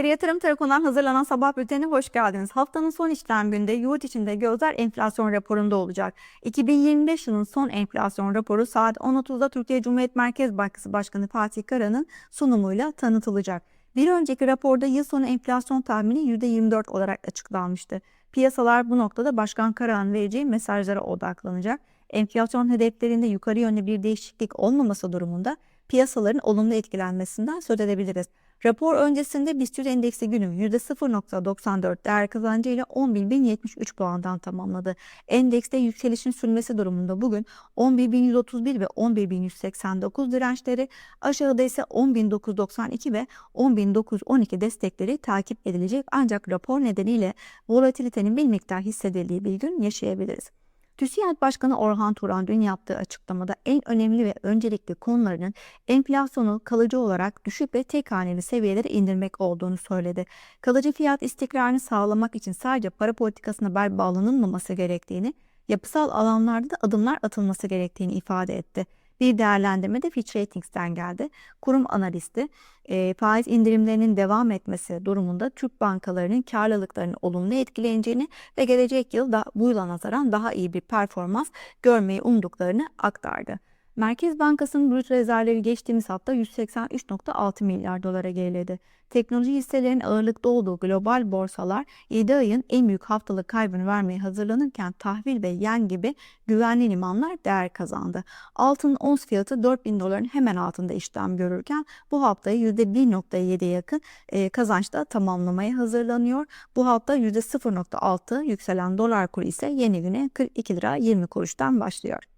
Seri Yatırım tarafından hazırlanan sabah bültenine hoş geldiniz. Haftanın son işlem günde yurt içinde gözler enflasyon raporunda olacak. 2025 yılının son enflasyon raporu saat 10.30'da Türkiye Cumhuriyet Merkez Bankası Başkanı Fatih Kara'nın sunumuyla tanıtılacak. Bir önceki raporda yıl sonu enflasyon tahmini %24 olarak açıklanmıştı. Piyasalar bu noktada Başkan Kara'nın vereceği mesajlara odaklanacak. Enflasyon hedeflerinde yukarı yönlü bir değişiklik olmaması durumunda piyasaların olumlu etkilenmesinden söz edebiliriz. Rapor öncesinde BIST endeksi günü %0.94 değer kazancıyla 11.073 puandan tamamladı. Endekste yükselişin sürmesi durumunda bugün 11.131 ve 11.189 dirençleri, aşağıda ise 10.992 ve 10.912 destekleri takip edilecek ancak rapor nedeniyle volatilitenin bir miktar hissedildiği bir gün yaşayabiliriz. TÜSİAD Başkanı Orhan Turan dün yaptığı açıklamada en önemli ve öncelikli konularının enflasyonu kalıcı olarak düşük ve tek haneli seviyelere indirmek olduğunu söyledi. Kalıcı fiyat istikrarını sağlamak için sadece para politikasına bel bağlanılmaması gerektiğini, yapısal alanlarda da adımlar atılması gerektiğini ifade etti. Bir değerlendirme de Fitch Ratings'ten geldi. Kurum analisti e, faiz indirimlerinin devam etmesi durumunda Türk bankalarının karlılıklarının olumlu etkileneceğini ve gelecek yıl da bu yıla nazaran daha iyi bir performans görmeyi umduklarını aktardı. Merkez Bankası'nın brüt rezervleri geçtiğimiz hafta 183.6 milyar dolara geriledi. Teknoloji hisselerinin ağırlıkta olduğu global borsalar 7 ayın en büyük haftalık kaybını vermeye hazırlanırken tahvil ve yen gibi güvenli limanlar değer kazandı. Altın ons fiyatı 4000 doların hemen altında işlem görürken bu haftayı %1.7'ye yakın e, kazançta tamamlamaya hazırlanıyor. Bu hafta %0.6 yükselen dolar kuru ise yeni güne 42 lira 20 kuruştan başlıyor.